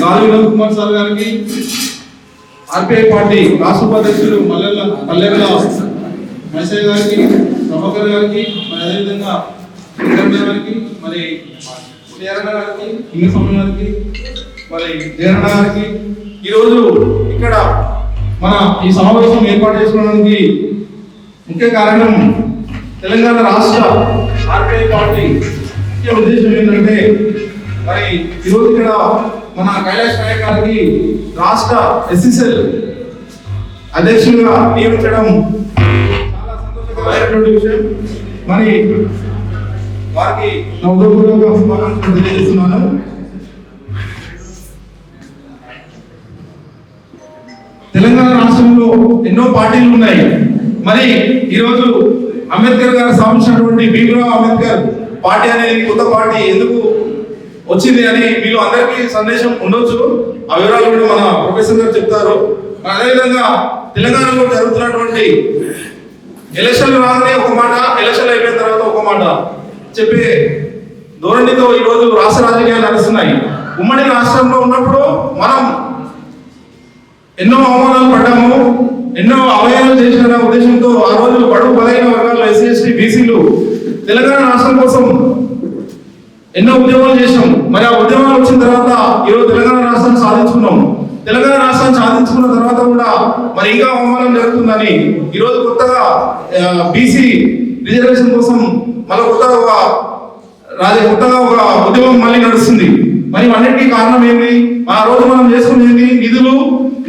గాలి వినోద్ కుమార్ సార్ గారికి RPI party రాష్ట్ర ఉపాధ్యక్షులు మల్లెల పల్లెల మైసయ్య గారికి ప్రభాకర్ గారికి మరి అదేవిధంగా గారికి మరి ఉదయరణ గారికి లింగస్వామి గారికి మరి జయరణ గారికి ఈరోజు ఇక్కడ మన ఈ సమావేశం ఏర్పాటు చేసుకోవడానికి ముఖ్య కారణం తెలంగాణ రాష్ట్ర ఆర్పిఐ పార్టీ ముఖ్య ఉద్దేశం ఏంటంటే మరి ఈరోజు ఇక్కడ మన కైలాష్ నాయక్ గారికి రాష్ట్ర ఎస్ఎస్ఎల్ అధ్యక్షులుగా నియమించడం చాలా సంతోషకరమైనటువంటి విషయం. మరి వారికి నా ఉదయపూర్వక శుభాకాంక్షలు తెలియజేస్తున్నాను. తెలంగాణ రాష్ట్రంలో ఎన్నో పార్టీలు ఉన్నాయి. మరి ఈరోజు అంబేద్కర్ గారు స్థాపించినటువంటి భీమరావు అంబేద్కర్ పార్టీ అనేది కొత్త పార్టీ ఎందుకు వచ్చింది అని మీలో అందరికీ సందేశం ఉండొచ్చు. ఆ వివరాలు కూడా మన ప్రొఫెసర్ గారు చెప్తారు. అదేవిధంగా తెలంగాణలో జరుగుతున్నటువంటి ఎలక్షన్లు రాగానే ఒక మాట ఎలక్షన్లు అయిపోయిన తర్వాత ఒక మాట చెప్పే ధోరణితో ఈ రోజు రాష్ట్ర రాజకీయాలు నడుస్తున్నాయి. ఉమ్మడి రాష్ట్రంలో ఉన్నప్పుడు మనం ఎన్నో అవమానాలు పడ్డాము. ఎన్నో అవయవాలు చేసిన ఉద్దేశంతో ఆ రోజు బడుగు బలైన వర్గాల్లో ఎస్సీ ఎస్టీ బీసీలు తెలంగాణ రాష్ట్రం కోసం ఎన్నో ఉద్యమాలు చేసాం మరి ఆ ఉద్యమాలు వచ్చిన తర్వాత ఈరోజు తెలంగాణ రాష్ట్రాన్ని సాధించుకున్నాం. తెలంగాణ రాష్ట్రాన్ని సాధించుకున్న తర్వాత కూడా మరి ఇంకా అవమానం జరుగుతుందని ఈరోజు కొత్తగా బీసీ రిజర్వేషన్ కోసం మళ్ళీ కొత్తగా ఒక రాజే కొత్తగా ఒక ఉద్యమం మళ్ళీ నడుస్తుంది. మరి అన్నిటికీ కారణం ఏంటి ఆ రోజు మనం చేసుకునేది నిధులు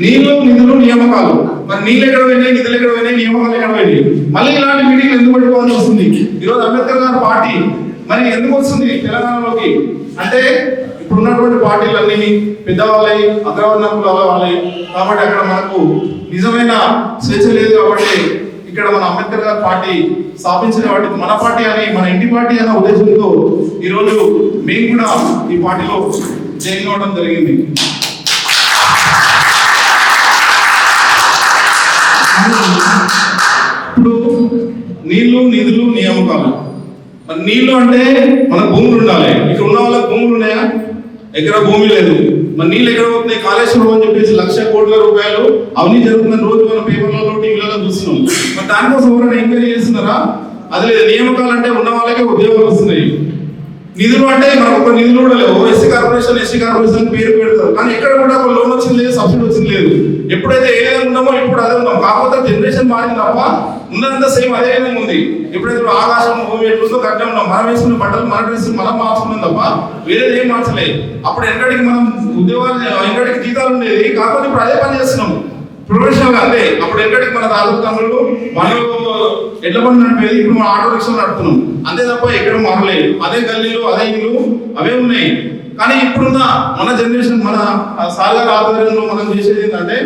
నీళ్ళు నిధులు నియామకాలు. మరి నీళ్ళు ఎక్కడ పోయినాయి? నిధులు ఎక్కడ పోయినాయి? నియామకాలు ఎక్కడ పోయినాయి? మళ్ళీ ఇలాంటి మీటింగ్లు ఎందుకు పెట్టుకోవాల్సి వస్తుంది? ఈరోజు అంబేద్కర్ గారి పార్టీ మరి ఎందుకు వస్తుంది తెలంగాణలోకి? అంటే ఇప్పుడున్నటువంటి పార్టీలన్నీ పెద్దవాళ్ళై అగ్రవర్ణకులు వాళ్ళై కాబట్టి అక్కడ మనకు నిజమైన స్వేచ్ఛ లేదు కాబట్టి ఇక్కడ మన అంబేద్కర్ గారి పార్టీ స్థాపించిన వాటికి మన పార్టీ అని మన ఇంటి పార్టీ అనే ఉద్దేశంతో ఈరోజు మేము కూడా ఈ పార్టీలో జాయిన్ అవ్వడం జరిగింది. ఇప్పుడు నీళ్ళు నిధులు నియామకాలు. మరి నీళ్ళు అంటే మన భూములు ఉండాలి. ఇక్కడ ఉన్న వాళ్ళకి భూములు ఉన్నాయా? ఎక్కడ భూమి లేదు. మరి నీళ్ళు ఎక్కడ పోతున్నాయి? కాళేశ్వరం అని చెప్పేసి లక్ష కోట్ల రూపాయలు అవన్నీ జరుగుతున్న రోజు మన పేపర్లలో టీవీలలో చూస్తున్నాం. మరి దానికోసం ఎవరైనా ఎంక్వైరీ చేస్తున్నారా? అది లేదు. నియామకాలు అంటే ఉన్న వాళ్ళకే ఉద్యోగాలు వస్తున్నాయి. నిధులు అంటే మనకు ఒక నిధులు కూడా లేవు. కార్పొరేషన్ ఎస్సీ కార్పొరేషన్ పేరు పెడతారు. కానీ ఎక్కడ కూడా ఒక లోన్ వచ్చింది లేదు సబ్సిడీ వచ్చింది లేదు. ఎప్పుడైతే ఏ విధంగా ఉన్నామో ఇప్పుడు అదే ఉన్నాం. కాకపోతే జనరేషన్ మారింది తప్ప ఉన్నదంతా సేమ్ అదే విధంగా ఉంది. ఎప్పుడైతే ఆకాశం భూమి ఎట్లుందో కట్టే ఉన్నాం. మనం వేసుకున్న బట్టలు మన డ్రెస్ మనం మార్చుకున్నాం తప్ప వేరేది ఏం మార్చలేదు అప్పుడు ఎక్కడికి మనం ఉద్యోగాలు ఎక్కడికి జీతాలు ఉండేది కాకపోతే ఇప్పుడు అదే పని చేస్తున్నాం. ప్రొఫెషనల్ అంతే అప్పుడు ఎక్కడికి మన తాలూకు తమ్ముళ్ళు మనం ఎట్ల పని నడిపేది. ఇప్పుడు మన ఆటో రిక్షా నడుపుతున్నాం. అంతే తప్ప ఎక్కడ మారలేదు. అదే గల్లీలు అదే ఇల్లు అవే ఉన్నాయి. కానీ ఇప్పుడున్న మన జనరేషన్ మన సార్ ఆధ్వర్యంలో మనం చేసేది ఏంటంటే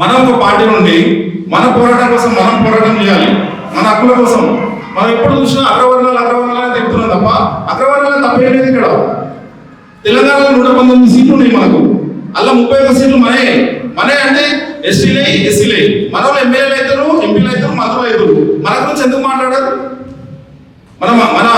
మనం ఒక పార్టీ నుండి మన పోరాటం కోసం మనం పోరాటం చేయాలి. మన హక్కుల కోసం. మనం ఎప్పుడు చూసినా అగ్రవర్ణాలు అగ్రవర్ణాలు తిప్పుతున్నాం తప్ప అగ్రవర్ణాలు తప్పేం లేదు ఇక్కడ. తెలంగాణలో నూట పంతొమ్మిది సీట్లు ఉన్నాయి మనకు. అలా ముప్పై ఒక్క సీట్లు మనే మనే అంటే ఎస్టీలే ఎస్సీలే. మన వాళ్ళు ఎమ్మెల్యేలు అవుతారు ఎంపీలు అవుతారు మంత్రులు అవుతారు. మన గురించి ఎందుకు మాట్లాడారు? మన మన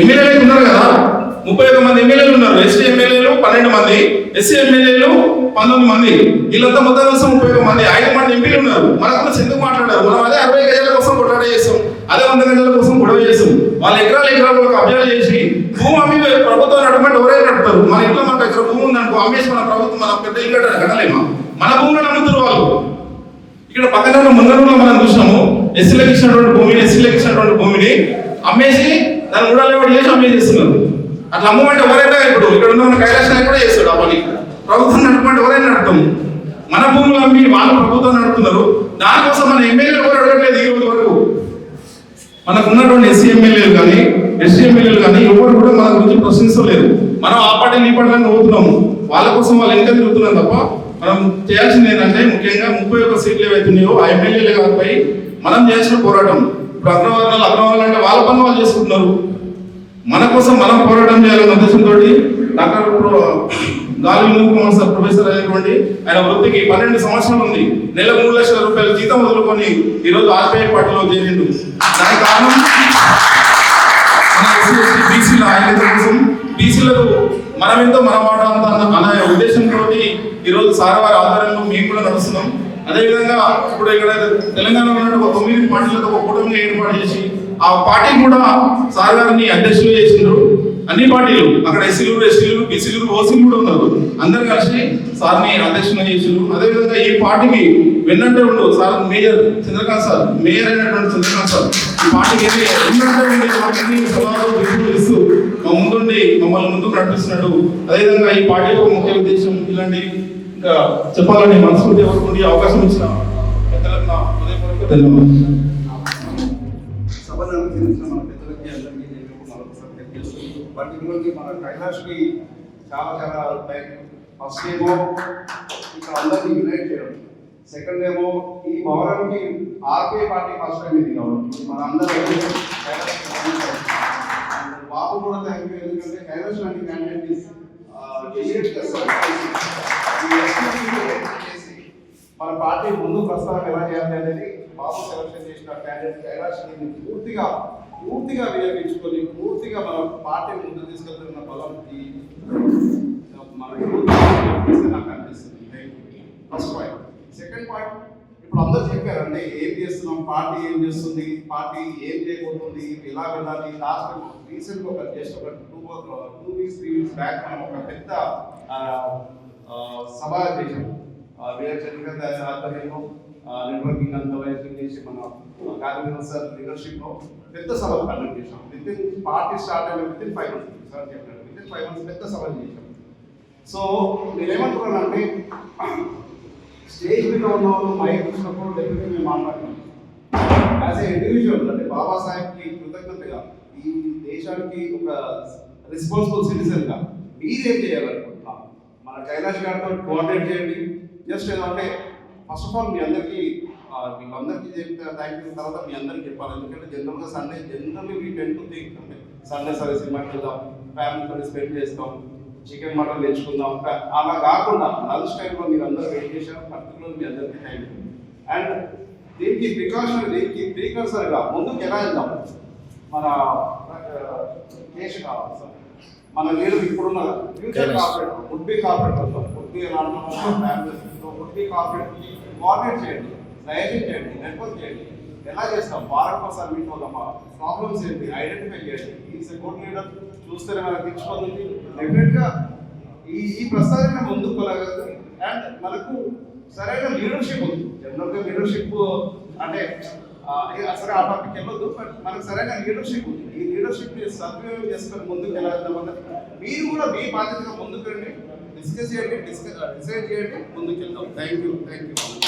ఎమ్మెల్యేలు అయితే ఉన్నారు కదా. ముప్పై ఒక మంది ఎమ్మెల్యేలు ఉన్నారు. ఎస్టీ ఎమ్మెల్యేలు పన్నెండు మంది ఎస్సీ ఎమ్మెల్యేలు పంతొమ్మిది మంది. వీళ్ళంతా మొత్తం కలిసి ముప్పై ఒక మంది. ఐదు మంది ఎంపీలు ఉన్నారు. మన గురించి ఎందుకు మాట్లాడారు? మనం అదే అరవై గజాల కోసం కొట్లాడ చేస్తాం అదే వంద గజాల కోసం గొడవ చేస్తాం వాళ్ళ ఎకరాలు ఎకరాలు అభ్యాలు చేసి భూమి అమ్మి ప్రభుత్వం నడపండి ఎవరే నడుపుతారు. మన ఇంట్లో మనకు ఎక్కడ భూమి ఉందనుకో అమ్మేసి మన ప్రభుత్వం మన పెద్ద ఇల్లు కట్టలేమా? మన భూములను అమ్ముతారు వాళ్ళు. ఇక్కడ పక్కన ఉన్న మనం చూసినాము. ఎస్సీలకు ఇచ్చినటువంటి భూమిని ఎస్సీలకు ఇచ్చినటువంటి భూమిని అమ్మేసి దాన్ని కూడా లేవడి చేసి అమ్మేసేస్తున్నారు అట్లా అమ్మమంటే ఎవరైనా ఇప్పుడు ఇక్కడ ఉన్న కైలాసాన్ని కూడా చేస్తాడు ఆ పని ప్రభుత్వం నడుపుకుంటే ఎవరైనా నడతాము మన భూములు అమ్మి వాళ్ళు ప్రభుత్వం నడుపుతున్నారు. దానికోసం మన ఎమ్మెల్యేలు కూడా అడగట్లేదు ఈ రోజు వరకు? మనకు ఉన్నటువంటి ఎస్సీ ఎమ్మెల్యేలు కానీ ఎస్సీ ఎమ్మెల్యేలు కానీ ఎవరు కూడా మన గురించి ప్రశ్నించలేదు. మనం ఆ పార్టీ ఈ పార్టీ నవ్వుతున్నాము. వాళ్ళ కోసం వాళ్ళు వెనక తిరుగుతున్నాం తప్ప మనం చేయాల్సింది ఏంటంటే ముఖ్యంగా ముప్పై ఒక్క సీట్లు ఏవైతున్నాయో ఆ ఎమ్మెల్యేలు కాకపోయి మనం చేసిన పోరాటం. ఇప్పుడు అగ్రవర్ణాలు అగ్రవర్ణాలు అంటే వాళ్ళ పని వాళ్ళు చేసుకుంటున్నారు. మన కోసం మనం పోరాటం చేయాలన్న ఉద్దేశంతో డాక్టర్ గాలి వినోద్ సార్ ప్రొఫెసర్ అయినటువంటి ఆయన వృత్తికి పన్నెండు సంవత్సరాలు ఉంది. నెల మూడు లక్షల రూపాయల జీతం వదులుకొని ఈ రోజు పార్టీలో చేరిండు. దానికి కారణం బీసీల ఆయన కోసం బీసీలకు మనమెంతో మన మాట అంత అన్న అనే ఉద్దేశంతో ఈరోజు సార్ వారి ఆధ్వర్యంలో మేము కూడా నడుస్తున్నాం. అదేవిధంగా ఇప్పుడు ఇక్కడ తెలంగాణలో ఉన్నట్టు ఒక తొమ్మిది పార్టీలతో ఒక కూటమిగా ఏర్పాటు చేసి ఆ పార్టీ కూడా సార్ గారిని అధ్యక్షులు చేసిండ్రు. అన్ని పార్టీలు అక్కడ ఎస్సీలు ఎస్టీలు బీసీలు ఓసీలు కూడా ఉన్నారు. అందరు కలిసి సార్ని అధ్యక్షులు చేసిండ్రు. అదేవిధంగా ఈ పార్టీకి వెన్నంటే ఉండు sir mayor Chandrakant sir mayor అయినటువంటి చంద్రకాంత్ సార్ ఈ పార్టీకి వెన్నంటే ఉండి మాకు సలహాలు ఇస్తూ మా ముందుండి మమ్మల్ని ముందుకు నడిపిస్తున్నాడు. అదేవిధంగా ఈ పార్టీ యొక్క ముఖ్య ఉద్దేశం ఇలాంటి ఇంకా చెప్పాలని మనస్ఫూర్తి ఎవరికి అవకాశం ఇచ్చిన పెద్దలకు నా హృదయపూర్వక ధన్యవాదాలు. పర్టికులర్లీ మన కైలాష్కి చాలా చాలా థ్యాంక్ యూ ఫస్ట్ ఏమో ఇక్కడ అందరినీ యునైట్ చేయడం సెకండ్ ఏమో ఈ భవనానికి ఆర్కే పార్టీ ఫస్ట్ టైం ఇది కాబట్టి మన అందరూ బాబు కూడా థ్యాంక్ యూ ఎందుకంటే కైలాష్ లాంటి క్యాండిడేట్ చేసి మన పార్టీ ముందు ప్రస్తావన ఎలా చేయాలి అనేది బాబు సెలక్షన్ చేసిన క్యాండిడేట్ కైలాష్ని పూర్తిగా పూర్తిగా వినియోగించుకొని పూర్తిగా మన పార్టీ ముందు తీసుకెళ్తున్న బలం ఈ మన నాకు అనిపిస్తుంది. ఫస్ట్ పాయింట్ సెకండ్ పాయింట్ ఇప్పుడు అందరూ చెప్పారండి ఏం చేస్తున్నాం పార్టీ ఏం చేస్తుంది పార్టీ ఏం చేయబోతుంది ఇలా వెళ్ళాలి లాస్ట్ రీసెంట్ ఒక జస్ట్ ఒక two two weeks three weeks back మనం ఒక పెద్ద సభ చేసాం చంద్రకాంత్ ఆధ్వర్యంలో నెట్వర్కింగ్ అంతా చేసి మన గాంధీ సార్ లీడర్షిప్లో పెద్ద సభలు కండక్ట్ చేసాం విత్ ఇన్ పార్టీ స్టార్ట్ అయిన within five months sir చెప్పాడు విత్ ఇన్ ఫైవ్ మంత్స్ పెద్ద సభలు చేసాం సో నేనేమంటున్నానంటే స్టేజ్ మీద ఉన్న వాళ్ళు మైక్ చూసినప్పుడు డెఫినెట్గా మేము మాట్లాడుతున్నాం. యాజ్ ఏ ఇండివిజువల్ అంటే బాబాసాహెబ్కి కృతజ్ఞతగా ఈ దేశానికి ఒక రెస్పాన్సిబుల్ సిటిజన్గా మీరేం చేయాలనుకుంటున్నాం? మన కైలాష్ గారితో కోఆర్డినేట్ చేయండి. జస్ట్ ఏదంటే ఫస్ట్ ఆఫ్ ఆల్ మీ అందరికీ వీళ్ళందరికీ చెప్తే థ్యాంక్ యూ తర్వాత మీ అందరికీ చెప్పాలి. ఎందుకంటే జనరల్గా Sunday generally we tend to think అంటే సండే సరే సినిమాకి వెళ్దాం ఫ్యామిలీతో స్పెండ్ చేస్తాం చికెన్ మటన్ తెచ్చుకుందాం. అలా కాకుండా లంచ్ టైంలో మీరు అందరూ వెయిట్ చేశారు పర్టికులర్ మీ అందరికీ థ్యాంక్ యూ అండ్ దీనికి ప్రికాషన్ దీనికి ప్రీకర్సర్గా ముందుకు ఎలా వెళ్దాం? మన కేసు కావాలి సార్. మన లీడర్ ఇప్పుడున్న future corporate would be corporate వస్తాం వుడ్ బి ఎలా వుడ్ బి కార్పొరేట్ కోఆర్డినేట్ చేయండి. దయచేసి చేయండి నెట్వర్క్ చేయండి. ఎలా చేస్తాం వారం ఒకసారి మీట్ అవుతామా ప్రాబ్లమ్స్ ఏంటి? ఐడెంటిఫై చేయండి. ఈజ్ గుడ్ లీడర్ చూస్తేనే మనకు తెచ్చిపోతుంది డెఫినెట్గా ఈ ఈ ప్రస్తావన ముందుకు అండ్ మనకు సరైన లీడర్షిప్ ఉంది. జనరల్గా లీడర్షిప్ అంటే ఆ, సరే ఆ టాపిక్ వెళ్ళొద్దు బట్ మనకు సరైన లీడర్షిప్ ఉంది. ఈ లీడర్షిప్ సద్వినియోగం చేసుకొని ముందుకు ఎలా వెళ్దాం మీరు కూడా మీ బాధ్యతగా ముందుకు రండి. డిస్కస్ చేయండి డిస్కస్ డిసైడ్ చేయండి ముందుకు వెళ్దాం. Thank you thank you